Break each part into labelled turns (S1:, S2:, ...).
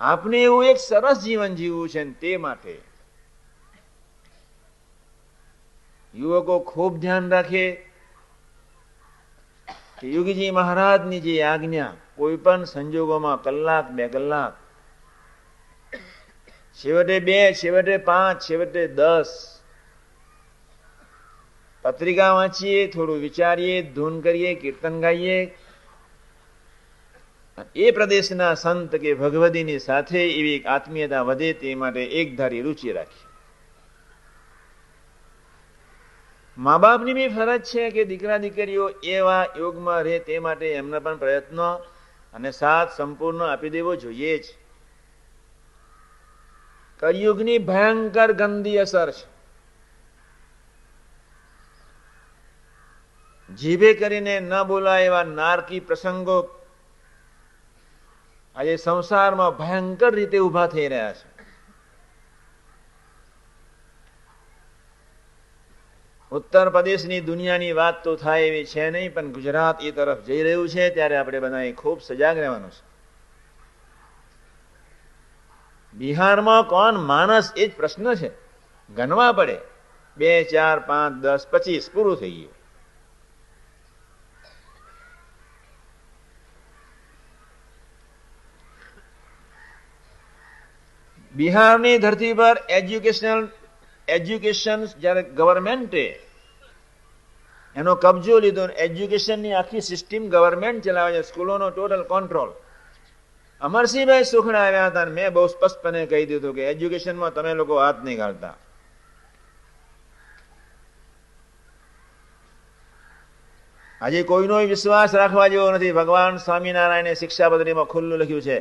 S1: આપને એવું એક સરસ જીવન જીવવું છે તે માટે યુવકો ખૂબ ધ્યાન રાખે કે યોગીજી મહારાજની જે આજ્ઞા, કોઈ પણ સંજોગોમાં કલાક બે કલાક, છેવટે બે, છેવટે પાંચ, છેવટે દસ, પત્રિકા વાંચીએ, થોડું વિચારીએ, ધૂન કરીએ, કીર્તન ગાઈએ એ પ્રદેશના સંત કે ભગવદીની સાથે એવી આત્મીયતા વધે તે માટે એક ધારી રુચિ રાખી. મા બાપની બી ફરજ છે કે દીકરા દીકરીઓ એવા યોગમાં રહે તે માટે એમના પણ પ્રયત્નો અને સાથ સંપૂર્ણ આપી દેવો જોઈએ જ. કળિયુગની ભયંકર ગંદી અસર છે. જીભે કરીને ન બોલાય એવા નારકી પ્રસંગો આજે સંસારમાં ભયંકર રીતે ઊભા થઈ રહ્યા છે. ઉત્તર પ્રદેશની દુનિયાની વાત તો થાય એવી છે નહીં, પણ ગુજરાત એ તરફ જઈ રહ્યું છે ત્યારે આપણે બધાએ ખૂબ સજાગ રહેવાનું છે. બિહારમાં કોણ માણસ એ જ પ્રશ્ન છે. ગણવા પડે. બે, ચાર, પાંચ, દસ, પચીસ પૂરું થઈ ગયું. બિહારની ધરતી પર એજ્યુકેશનલ, એજ્યુકેશન જ્યારે ગવર્મેન્ટે એનો કબજો લીધો એજ્યુકેશનની આખી સિસ્ટમ ગવર્મેન્ટ ચલાવે છે, સ્કૂલોનો ટોટલ કંટ્રોલ અમરસિંહભાઈ સુખડા આવ્યા હતા મેં બહુ સ્પષ્ટપણે કહી દીધું કે એજ્યુકેશનમાં તમે લોકો હાથ નહીં કાઢતા. આજે કોઈનો વિશ્વાસ રાખવા જેવો નથી. ભગવાન સ્વામિનારાયણે શિક્ષાપત્રીમાં ખુલ્લું લખ્યું છે.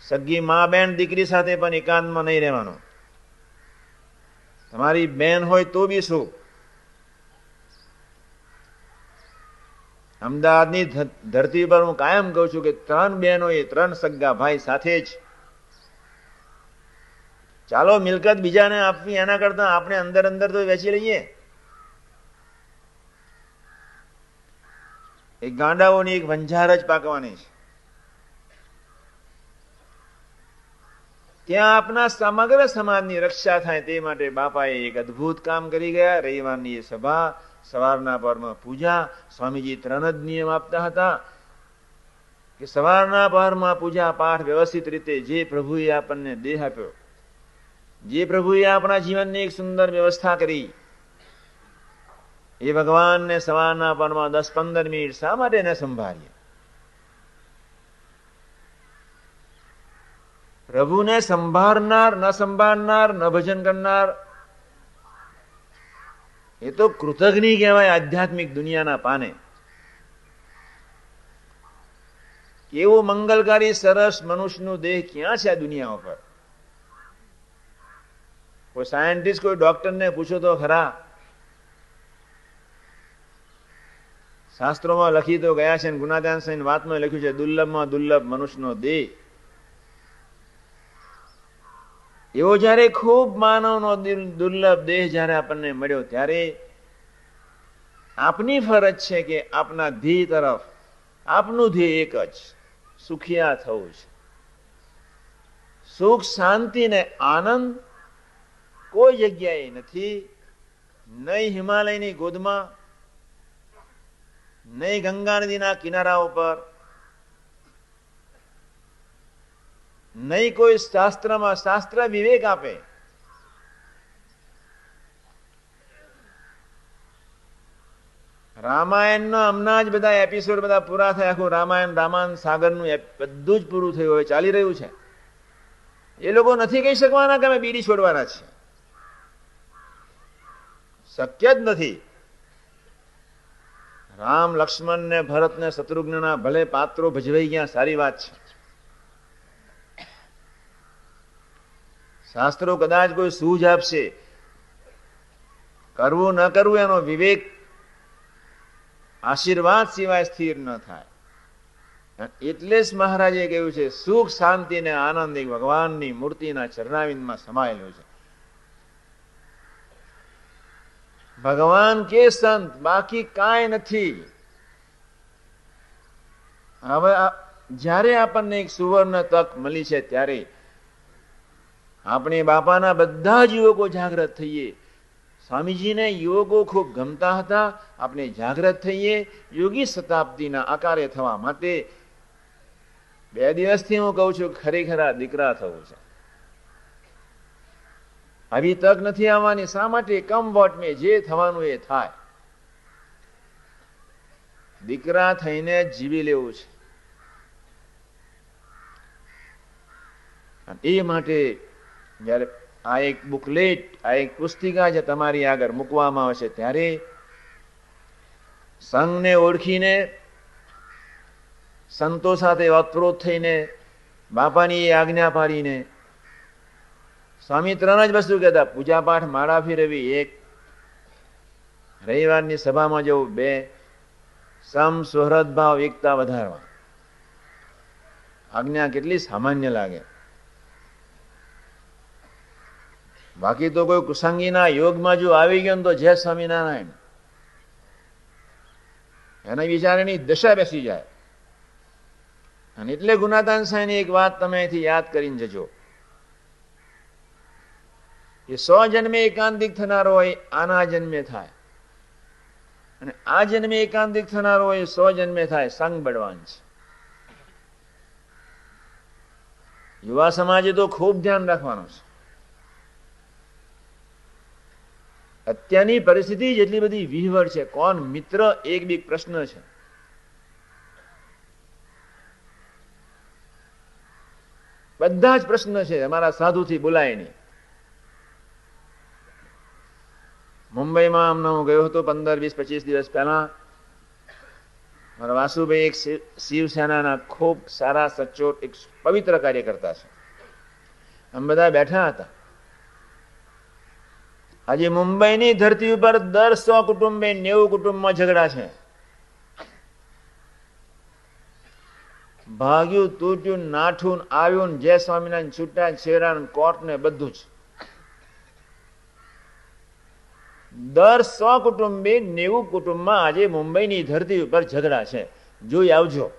S1: સગી મા બેન દીકરી સાથે પણ એકાંતમાં નહીં રહેવાનું. તમારી બેન હોય તો બી શું? અમદાવાદની ધરતી પર હું કાયમ કહું છું કે ત્રણ બહેનો એ ત્રણ સગા ભાઈ સાથે જ. ચાલો મિલકત બીજાને આપવી, એના કરતા આપણે અંદર અંદર તો વેચી લઈએ. એક ગાંડાઓની એક વંજાર જ પાકવાની છે. ત્યાં આપના સમગ્ર સમાજની રક્ષા થાય તે માટે બાપાએ એક અદભુત કામ કરી ગયા. રવિવારની સભા, સવારના પરમાં પૂજા, સ્વામીજી ત્રણ જ નિયમ આપતા હતા કે સવારના પરમાં પૂજા પાઠ વ્યવસ્થિત રીતે જે પ્રભુએ આપણને દેહ આપ્યો, જે પ્રભુએ આપણા જીવનની એક સુંદર વ્યવસ્થા કરી, એ ભગવાનને સવારના પરમાં દસ પંદર મિનિટ શા માટે ન સંભાળીએ? પ્રભુને સંભાળનાર, ન સંભાળનાર, ન ભજન કરનાર. એ તો કૃતજ્ઞ કહેવાય આધ્યાત્મિક દુનિયાના પાને. કેવું મંગલકારી, સરસ મનુષ્યનું દેહ ક્યાં છે આ દુનિયા ઉપર? કોઈ સાયન્ટિસ્ટ, કોઈ ડોક્ટરને પૂછો તો ખરા. શાસ્ત્રોમાં લખી તો ગયા છે ગુનાદાન વાતમાં લખ્યું છે, દુર્લભમાં દુર્લભ મનુષ્યનો દેહ. એવો જ્યારે ખૂબ માનવનો દુર્લભ દેહ જ્યારે આપણને મળ્યો, ત્યારે આપની ફરજ છે કે આપના ધ્યેય તરફ આપનું ધ્યેય એક જ, સુખિયા થવું છે. સુખ, શાંતિ ને આનંદ કોઈ જગ્યાએ નથી. નહીં હિમાલયની ગોદમાં, નહીં ગંગા નદીના કિનારા ઉપર નહીં કોઈ શાસ્ત્રમાં શાસ્ત્ર વિવેક આપે. રામાયણનો હમણાં જ બધા એપિસોડ બધા પૂરા થયા. આખું રામાયણ રામાયણ, સાગરનું બધું જ પૂરું થયું હવે ચાલી રહ્યું છે. એ લોકો નથી કહી શકવાના કે અમે બીડી છોડવાના છે શક્ય જ નથી. રામ, લક્ષ્મણ ને ભરત ને શત્રુઘ્નના ભલે પાત્રો ભજવાઈ ગયા, સારી વાત છે. શાસ્ત્રો કદાચ કોઈ સૂઝ આપશે. કરવું ન કરવું એનો વિવેક આશીર્વાદ સિવાય સ્થિર ન થાય. એટલે જ મહારાજે કહ્યું છે, સુખ, શાંતિ ને આનંદ ભગવાનની મૂર્તિના ચરણાવિંદમાં સમાયેલું છે. ભગવાન કે સંત, બાકી કાંઈ નથી. હવે જ્યારે આપણને એક સુવર્ણ તક મળી છે, ત્યારે આપણે બાપાના બધા જ યુવકો જાગૃત થઈએ. સ્વામીજીને યુવકો ખૂબ ગમતા હતા. આપણે જાગૃત થઈએ. યોગી શતાબ્દીના આકારે થવા માટે બે દિવસથી હું કહું છું, ખરેખર દીકરા થવું છે. આવી તક નથી આવવાની. શા માટે? કમ વોટ મેં જે થવાનું એ થાય. દીકરા થઈને જીવી લેવું છે. એ માટે જ્યારે આ એક બુકલેટ આ એક પુસ્તિકા જે તમારી આગળ મૂકવામાં આવશે, ત્યારે સંઘને ઓળખીને, સંતો સાથે વાતપ્રોત થઈને, બાપાની એ આજ્ઞા પાડીને સ્વામી ત્રણ જ વસ્તુ કહેતા, પૂજાપાઠ માળા ફેરવી, એક રવિવારની સભામાં જવું, બે સમ સુહૃદભાવ, એકતા વધારવા. આજ્ઞા કેટલી સામાન્ય લાગે. બાકી તો કોઈ કુસંગીના યોગમાં જો આવી ગયો તો જય સ્વામિનારાયણ. એના વિચારણી દશા બેસી જાય. અને એટલે ગુનાદાન સાહેબની એક વાત તમે અહીંથી યાદ કરીને જજો. એ સો જન્મે એકાંતિક થનારો હોય, આના જન્મે થાય. અને આ જન્મે એકાંતિક થનારો હોય સો જન્મે થાય, સંગ બળવાન છે. યુવા સમાજે તો ખૂબ ધ્યાન રાખવાનું છે. અત્યારની પરિસ્થિતિ જેટલી બધી વિહવળ છે. કોણ મિત્ર, એક બી પ્રશ્ન છે. બધા જ પ્રશ્ન છે અમારા સાધુથી બોલાય નહીં મુંબઈમાં હમણાં હું ગયો હતો પંદર, વીસ, પચીસ દિવસ પહેલા. મારા વાસુભાઈ એક શિવસેનાના ખૂબ સારા, સચોટ, એક પવિત્ર કાર્યકર્તા છે. અમે બધા બેઠા હતા. આજે મુંબઈની ધરતી ઉપર દર સો કુટુંબે નેવું કુટુંબમાં ઝઘડા છે. ભાગ્યું, તૂટ્યું, નાઠું, આવ્યું જય સ્વામિનારાયણ છૂટા છેરા કોર્ટ ને બધું જ. દર સો કુટુંબે નેવું કુટુંબમાં આજે મુંબઈની ધરતી ઉપર ઝઘડા છે. જોઈ આવજો.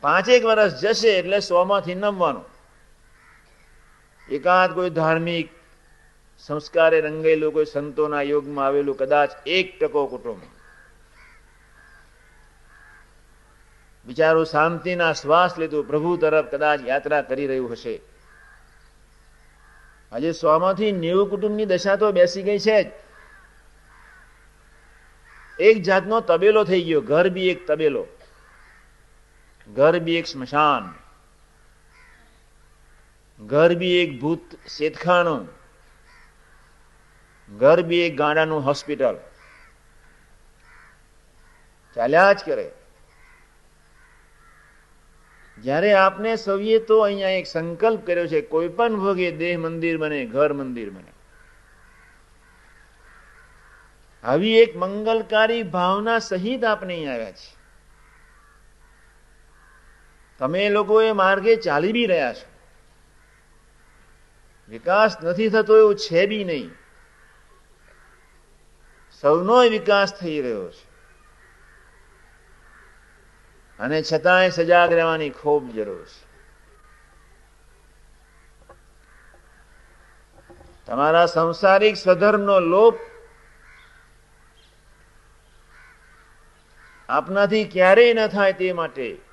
S1: પાંચેક વર્ષ જશે એટલે સો માંથી નમવાનું. એકાદ કોઈ ધાર્મિક સંસ્કારે રંગેલું કોઈ સંતોના યોગમાં આવેલું કદાચ એક ટકો કુટુંબ. બિચારું શાંતિના શ્વાસ લીધું, પ્રભુ તરફ કદાચ યાત્રા કરી રહ્યું હશે. આજે સો માંથી નેવું કુટુંબની દશા તો બેસી ગઈ છે જ. એક જાતનો તબેલો થઈ ગયો, ઘર બી એક તબેલો. ઘર બી એક સ્મશાન. ઘર બી એક ભૂત શેતખાણું. ઘર બી એક ગાંડાનું હોસ્પિટલ. ચાલ્યા જ કરે. જ્યારે આપને સૌએ તો અહીંયા એક સંકલ્પ કર્યો છે, કોઈ પણ ભોગે દેહ મંદિર બને, ઘર મંદિર બને. આવી એક મંગલકારી ભાવના સહિત આપણે અહીં આવ્યા છીએ તમે લોકો એ માર્ગે ચાલી બી રહ્યા છો. વિકાસ નથી થતો એવું છે બી નહીં. સૌનો વિકાસ થઈ રહ્યો છે. અને છતાંય સજાગ રહેવાની ખૂબ જરૂર છે. તમારા સંસારિક સ્વધર્મનો લોપ આપનાથી ક્યારેય ન થાય તે માટે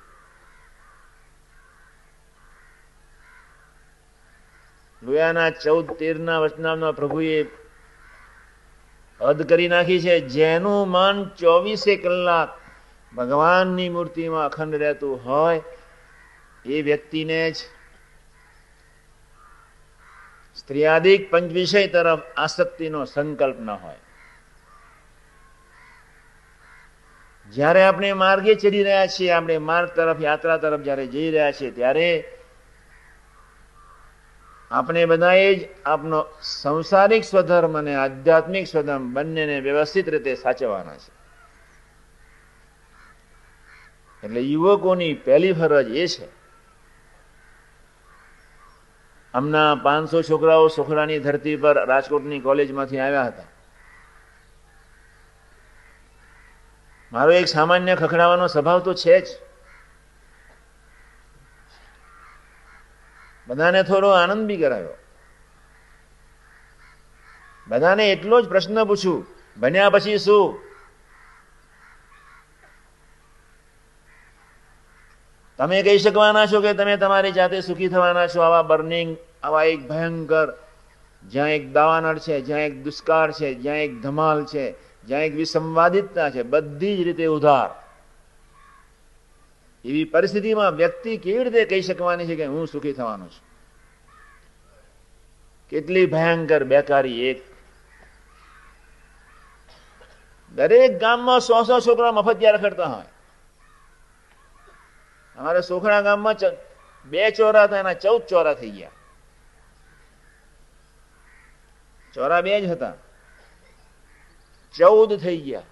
S1: લોયાના ચૌદ તેરના વચનામના પ્રભુએ હદ કરી નાખી છે, જેનું મન ચોવીસે કલાક ભગવાનની મૂર્તિમાં અખંડ રહેતું હોય એ વ્યક્તિને જ સ્ત્રીયાદિક પંચવિષય તરફ આસક્તિનો સંકલ્પ ન હોય. જ્યારે આપણે માર્ગે ચડી રહ્યા છીએ, આપણે માર્ગ તરફ, યાત્રા તરફ જ્યારે જઈ રહ્યા છીએ, ત્યારે આપણે બધાએ જ આપનો સંસારિક સ્વધર્મ અને આધ્યાત્મિક સ્વધર્મ બંનેને વ્યવસ્થિત રીતે સાચવવાના છે. એટલે યુવકોની પહેલી ફરજ એ છે. હમણાં પાંચસો છોકરાઓ સોખરાની ધરતી પર રાજકોટની કોલેજમાંથી આવ્યા હતા. મારો એક સામાન્ય ખખડાવાનો સ્વભાવ તો છે જ. બધાને થોડો આનંદ બી કરાયો. બધાને એટલો જ પ્રશ્ન પૂછું બન્યા પછી શું? તમે કહી શકવાના છો કે તમે તમારી જાતે સુખી થવાના છો, આવા બર્નિંગ, આવા એક ભયંકર, જ્યાં એક દાવાનળ છે, જ્યાં એક દુષ્કાળ છે, જ્યાં એક ધમાલ છે, જ્યાં એક વિસંવાદિતતા છે, બધી જ રીતે ઉધાર. એવી પરિસ્થિતિમાં વ્યક્તિ કેવી રીતે કહી શકવાની છે કે હું સુખી થવાનો છું? કેટલી ભયંકર બેકારી એક. દરેક ગામમાં સો સો છોકરા મફતિયા રખડતા હોય. અમારે સોખડા ગામમાં બે ચોરા હતા, એના ચૌદ ચોરા થઈ ગયા. ચોરા બે જ હતા. ચૌદ થઈ ગયા.